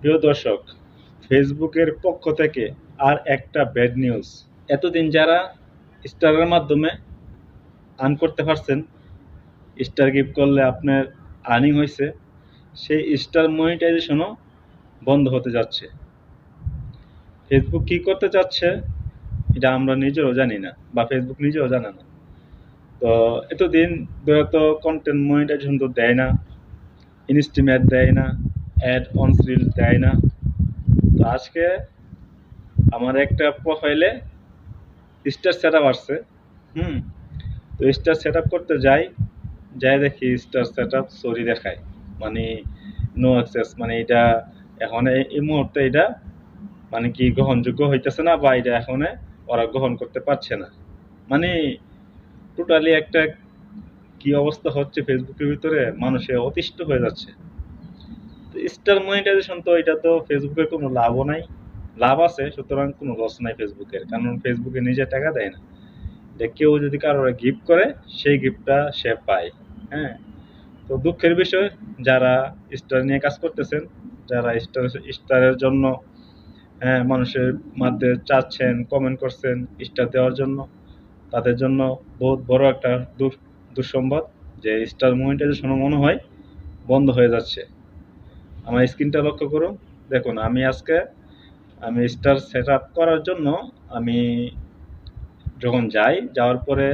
প্রিয় দর্শক, ফেসবুকের পক্ষ থেকে আর একটা ব্যাড নিউজ এতদিন যারা স্টারের মাধ্যমে আর্ন করতে পারছেন স্টার গিফট করলে আপনার আর্নিং হয়েছে, সেই স্টার মনিটাইজেশনও বন্ধ হতে যাচ্ছে। ফেসবুক কী করতে চাচ্ছে, এটা আমরা নিজেও জানি না, বা ফেসবুক নিজেও জানে না। তো এতদিন ধরে তো কন্টেন্ট মনিটাইজেশন তো দেয় না ইনস্টিম অ্যাড দেয় না অ্যাড অন রিল দেয় না। তো আজকে আমার একটা প্রোফাইলে স্টার সেট আপ আসছে। হুম? তো স্টার সেট আপ করতে যাই যাই দেখি স্টার সেট আপ সরি দেখায় মানে নো অ্যাক্সেস মানে এটা এখন এই মুহূর্তে এটা মানে কি গ্রহণযোগ্য হইতেছে না বা এটা এখন ওরা গ্রহণ করতে পারছে না। মানে টোটালি একটা কি অবস্থা হচ্ছে ফেসবুকের ভিতরে, মানুষে অতিষ্ঠ হয়ে যাচ্ছে। স্টার মনিটাইজেশন তো এটা তো ফেসবুকের কোনো লাভও নাই। লাভ আছে, সুতরাং কোনো লস নাই ফেসবুকের কারণ ফেসবুকে নিজে টাকা দেয় না। এটা কেউ যদি কারোর গিফট করে, সেই গিফটটা সে পায় হ্যাঁ? তো দুঃখের বিষয়, যারা স্টার নিয়ে কাজ করতেছেন, যারা স্টার স্টারের জন্য হ্যাঁ মানুষের মধ্যে চাচ্ছেন কমেন্ট করছেন স্টার দেওয়ার জন্য, তাদের জন্য বহুত বড় একটা দুঃসংবাদ যে স্টার মনিটাইজেশনও মনে হয় বন্ধ হয়ে যাচ্ছে। আমার স্ক্রিনটা লক্ষ্য করুন দেখুন, আমি আজকে, আমি স্টার সেট আপ করার জন্য আমি যখন যাই, যাওয়ার পরে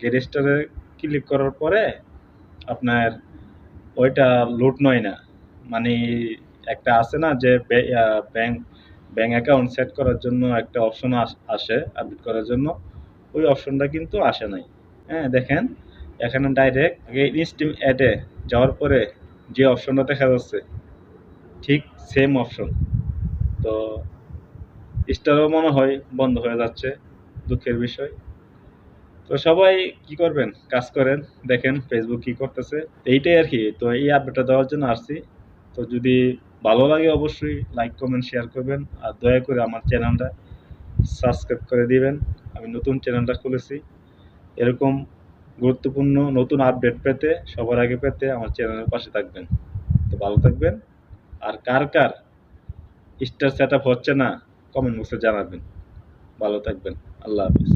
গেট স্টারে ক্লিক করার পরে আপনার ওইটা লোড নয় না। মানে একটা আছে না যে ব্যাংক ব্যাংক অ্যাকাউন্ট সেট করার জন্য একটা অপশন আসে আপডেট করার জন্য। ওই অপশনটা কিন্তু আসে নাই। হ্যাঁ দেখেন, এখানে ডাইরেক্ট আগে ইনস্টিম অ্যাডে যাওয়ার পরে যে অপশনটা দেখা যাচ্ছে ঠিক সেম অপশন তো স্টারও মনে হয় বন্ধ হয়ে যাচ্ছে, দুঃখের বিষয়। তো সবাই কি করবেন? কাজ করেন, দেখেন ফেসবুক কি করতেছে। এইটাই আর কি, তো এই আপডেটটা দেওয়ার জন্য আসছি। তো যদি ভালো লাগে অবশ্যই লাইক কমেন্ট শেয়ার করবেন। আর দয়া করে আমার চ্যানেলটা সাবস্ক্রাইব করে দিবেন। আমি নতুন চ্যানেলটা খুলেছি। এরকম গুরুত্বপূর্ণ নতুন আপডেট পেতে, সবার আগে পেতে আমার চ্যানেলের পাশে থাকবেন। তো ভালো থাকবেন। আর কার কার? স্টার সেট হচ্ছে না? কমেন্ট বক্সে জানাবেন। ভালো থাকবেন। আল্লাহ হাফিজ।